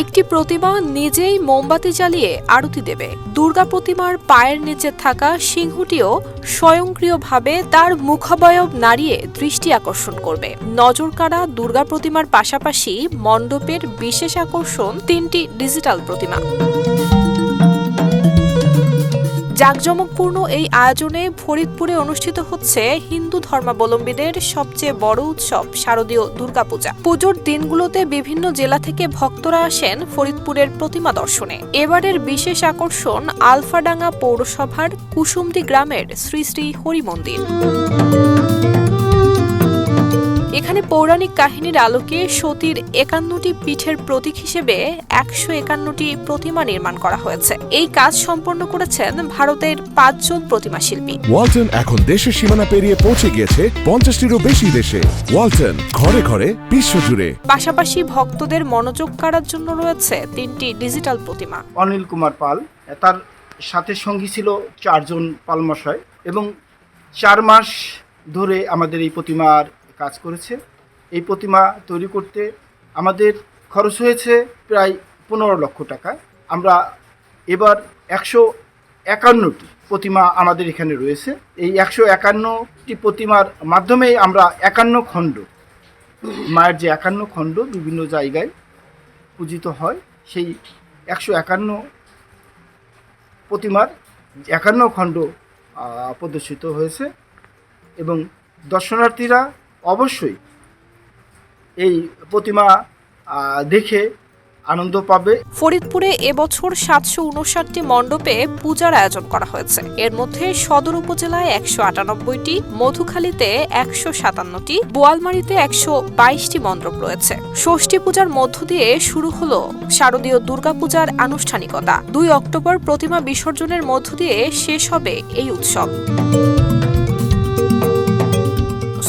একটি প্রতিমা নিজেই মোমবাতি জ্বালিয়ে আরতি দেবে। দুর্গা প্রতিমার পায়ের নিচে থাকা সিংহটিও স্বয়ংক্রিয়ভাবে তার মুখাবয়ব নাড়িয়ে দৃষ্টি আকর্ষণ করবে। নজরকাড়া দুর্গা প্রতিমার পাশাপাশি মণ্ডপের বিশেষ আকর্ষণ তিনটি ডিজিটাল প্রতিমা। জাঁকজমকপূর্ণ এই আয়োজনে ফরিদপুরে অনুষ্ঠিত হচ্ছে হিন্দু ধর্মাবলম্বীদের সবচেয়ে বড় উৎসব, শারদীয় দুর্গাপূজা। পুজোর দিনগুলোতে বিভিন্ন জেলা থেকে ভক্তরা আসেন ফরিদপুরের প্রতিমা দর্শনে। এবারের বিশেষ আকর্ষণ আলফাডাঙ্গা পৌরসভার কুসুমদি গ্রামের শ্রী শ্রী হরি মন্দির এখানে পৌরাণিক কাহিনীর আলোকে সতীর একান্নটি পিঠের প্রতীক হিসেবে একশো একান্নটি প্রতিমা নির্মাণ করা হয়েছে। এই কাজ সম্পন্ন করেছেন ভারতের পাঁচজন প্রতিমা শিল্পী। ওয়ালটন এখন দেশের সীমানা পেরিয়ে পৌঁছে গিয়েছে পঞ্চাশটিরও বেশি দেশে। ওয়ালটন ঘরে ঘরে বিশ্বজুড়ে। পাশাপাশি ভক্তদের মনোযোগ কাড়ার জন্য রয়েছে তিনটি ডিজিটাল প্রতিমা। অনিল কুমার পাল তার সাথে সঙ্গী ছিল চারজন পালমশাই এবং চার মাস ধরে আমাদের এই প্রতিমার কাজ করেছে। এই প্রতিমা তৈরি করতে আমাদের খরচ হয়েছে প্রায় পনেরো লক্ষ টাকা। আমরা এবার একশো একান্নটি প্রতিমা আমাদের এখানে রয়েছে। এই একশো একান্নটি প্রতিমার মাধ্যমে আমরা একান্ন খণ্ড, মায়ের যে একান্ন খণ্ড বিভিন্ন জায়গায় পূজিত হয়, সেই একশো একান্ন প্রতিমার একান্ন খণ্ড প্রদর্শিত হয়েছে। এবং দর্শনার্থীরা অবশ্যই এই প্রতিমা দেখে আনন্দ পাবে। ফরিদপুরে এবছর সাতশো উনষাটটি মণ্ডপে পূজার আয়োজন করা হয়েছে। এর মধ্যে সদর উপজেলায় একশো আটানব্বইটি, মধুখালীতে একশো সাতান্নটি, বোয়ালমারীতে একশো বাইশটি মণ্ডপ রয়েছে। ষষ্ঠী পূজার মধ্য দিয়ে শুরু হলো শারদীয় দুর্গাপূজার আনুষ্ঠানিকতা। দুই অক্টোবর প্রতিমা বিসর্জনের মধ্য দিয়ে শেষ হবে এই উৎসব।